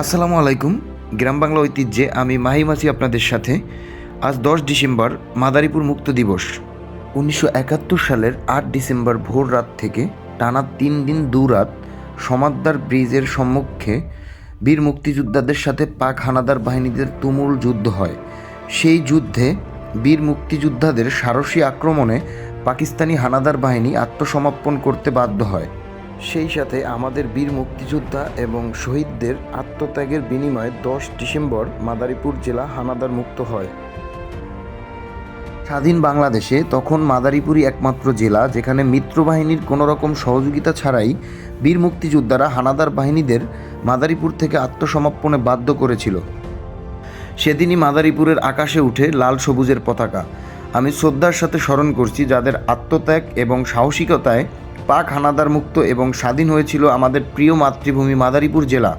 আসসালামু আলাইকুম, গ্রাম বাংলা ঐতিহ্যে আমি মাহিম আছি আপনাদের সাথে। আজ দশ ডিসেম্বর, মাদারীপুর মুক্ত দিবস। উনিশশো একাত্তর সালের আট ডিসেম্বর ভোর রাত থেকে টানা তিন দিন দু রাত সমাদ্দার ব্রিজের সম্মুখে বীর মুক্তিযোদ্ধাদের সাথে পাক হানাদার বাহিনীদের তুমুল যুদ্ধ হয়। সেই যুদ্ধে বীর মুক্তিযোদ্ধাদের সারসী আক্রমণে পাকিস্তানি হানাদার বাহিনী আত্মসমর্পণ করতে বাধ্য হয়। সেই সাথে আমাদের বীর মুক্তিযোদ্ধা এবং শহীদদের আত্মত্যাগের বিনিময়ে দশ ডিসেম্বর মাদারীপুর জেলা হানাদার মুক্ত হয়। স্বাধীন বাংলাদেশে তখন মাদারীপুরই একমাত্র জেলা যেখানে মিত্রবাহিনীর কোনো রকম সহযোগিতা ছাড়াই বীর মুক্তিযোদ্ধারা হানাদার বাহিনীদের মাদারীপুর থেকে আত্মসমর্পণে বাধ্য করেছিল। সেদিনই মাদারীপুরের আকাশে উঠে লাল সবুজের পতাকা। আমি শ্রদ্ধার সাথে স্মরণ করছি যাদের আত্মত্যাগ এবং সাহসিকতায় পাক হানাদার মুক্ত এবং স্বাধীন হয়েছিল আমাদের প্রিয় মাতৃভূমি মাদারীপুর জেলা।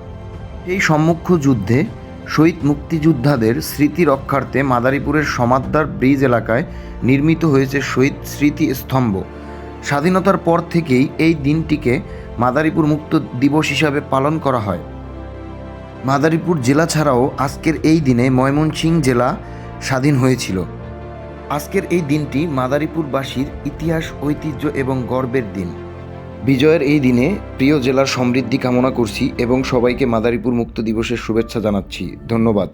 এই সম্মুখ যুদ্ধে শহীদ মুক্তিযোদ্ধাদের স্মৃতি রক্ষার্থে মাদারীপুরের সমাদ্দার ব্রিজ এলাকায় নির্মিত হয়েছে শহীদ স্মৃতি স্তম্ভ স্বাধীনতার পর থেকেই এই দিনটিকে মাদারীপুর মুক্ত দিবস হিসাবে পালন করা হয়। মাদারীপুর জেলা ছাড়াও আজকের এই দিনে ময়মনসিংহ জেলা স্বাধীন হয়েছিল। আজকের এই দিনটি মাদারীপুরবাসীর ইতিহাস, ঐতিহ্য এবং গর্বের দিন। বিজয়ের এই দিনে প্রিয় জেলার সমৃদ্ধি কামনা করছি এবং সবাইকে মাদারীপুর মুক্ত দিবসের শুভেচ্ছা জানাচ্ছি। ধন্যবাদ।